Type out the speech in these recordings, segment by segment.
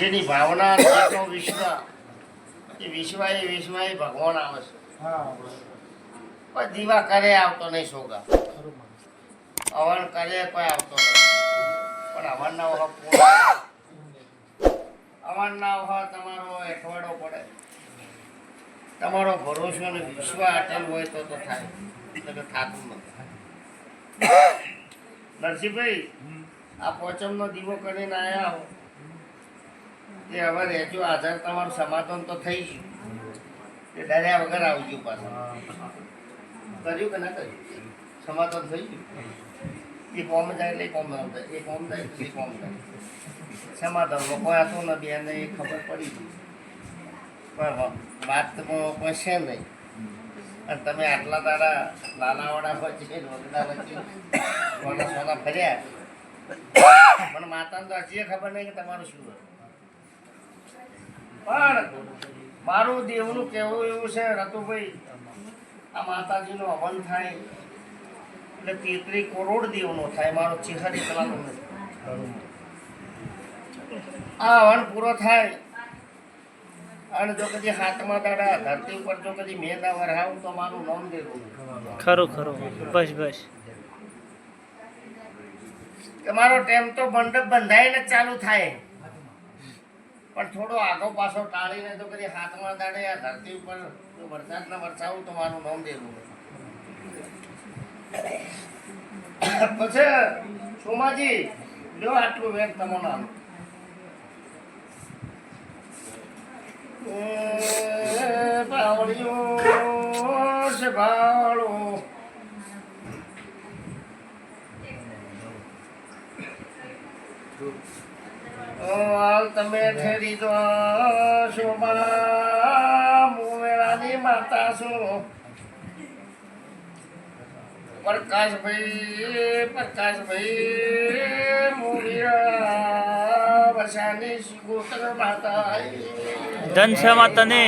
જેની ભાવના વિશ્વ એ વિશ્વ એ ભગવાન આવે છે. પણ દીવા કરે આવતો નહીં સોગા. અવન કરે કોઈ આવતો નહીં. પણ હવનના ઓહો પૂરા હવનના ઓહો તમારો અઠવાડો પડે. તમારો ભરોસો અને વિશ્વ અટલ હોય તો તો થાય. એટલે થતું નથી નરસિંહભાઈ આ પોચમનો દીવો કરીને આવ્યા હો. એ હવે રહેજો, આધાર તમારું સમાધાન તો થઈ ગયું. એ ડર્યા વગર આવજો પાછું. કર્યું કે ના કર્યું? સમાધાન થઈ ગયું? એ કોમ જાય એટલે એ કોમ થાય એ કોમ જાય એ કોમ જાય સમાધાન, લોકો હતું ને બેને એ ખબર પડી ગઈ. પણ વાતમાં કોઈ છે નહીં. અને તમે આટલા તારા લાલાવાળા વચ્ચે રોગડા વચ્ચે સોના ફર્યા. પણ માતાને તો હજી ખબર નહીં કે તમારું શું હતું. પણ મારું દેવનું કહેવું એવું છે રતુભાઈ આ માતાજીનો હવન થાય એટલે તેત્રી કરોડ દેવનો થાય મારો ચિહરી કલાનો આ હવન પૂરો થાય અને જો કદી હાથમાં દાડા ધરતી ઉપર જો કદી મેદા વરહાવું તો મારું નામ દેવું. ખરું ખરું. બસ બસ. તમારો મારો ટેમ તો મંડપ બંધાઈને ચાલુ થાય. પણ થોડો આગો પાછો ટાળીને તો કદી હાથમાં દાડે આ ધરતી ઉપર વરસાદના વરસાવું તો મારું નામ દેવું પછી, સોમાજી, લ્યો આટલું વેગ તમને નામ બાવળિયો છે હાલ તમે ઠેરી દો શોભા મુવેરાની માતા છો. પ્રકાશભાઈ પ્રકાશભાઈ મુવીરા વસાની ગોત્ર માતા ધનશા માતાને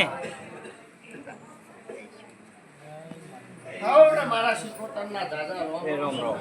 મારા શિકોતરના દાદા રોમ રોમ.